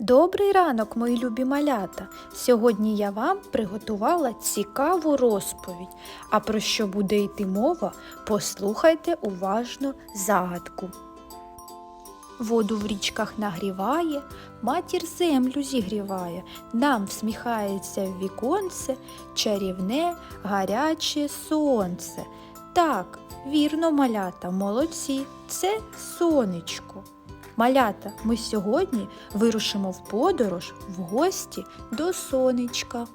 Добрий ранок, мої любі малята! Сьогодні я вам приготувала цікаву розповідь. А про що буде йти мова, послухайте уважно загадку. Воду в річках нагріває, матір землю зігріває, нам всміхається в віконце чарівне гаряче сонце. Так, вірно, малята, молодці, це сонечко. Малята, ми сьогодні вирушимо в подорож в гості до сонечка.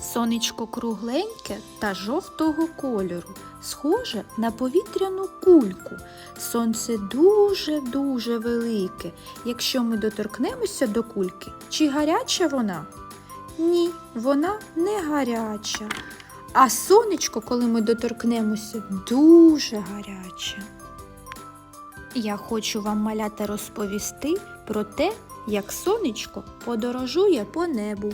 Сонечко кругленьке та жовтого кольору, схоже на повітряну кульку. Сонце дуже-дуже велике. Якщо ми доторкнемося до кульки, чи гаряча вона? Ні, вона не гаряча. А сонечко, коли ми доторкнемося, дуже гаряче. Я хочу вам малята розповісти про те, як сонечко подорожує по небу.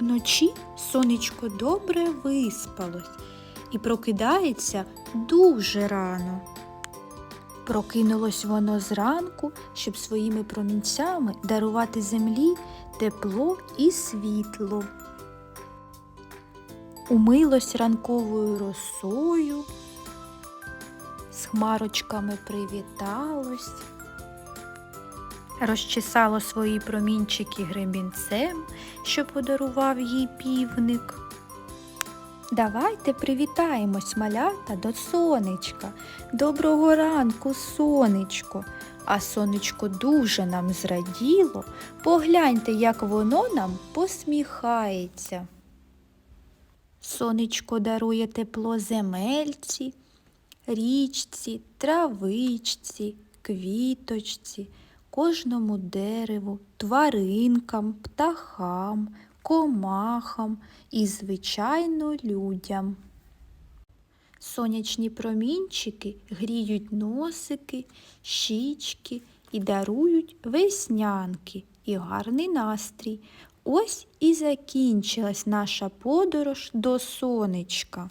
Вночі сонечко добре виспалось і прокидається дуже рано. Прокинулось воно зранку, щоб своїми промінцями дарувати землі тепло і світло. Умилось ранковою росою, з хмарочками привіталось, розчесало свої промінчики гребінцем, що подарував їй півник. Давайте привітаємось малята до сонечка. Доброго ранку, сонечко. А сонечко дуже нам зраділо. Погляньте, як воно нам посміхається. Сонечко дарує тепло земельці, річці, травичці, квіточці, кожному дереву, тваринкам, птахам, комахам і, звичайно, людям. Сонячні промінчики гріють носики, щічки і дарують веснянки і гарний настрій. Ось і закінчилась наша подорож до сонечка.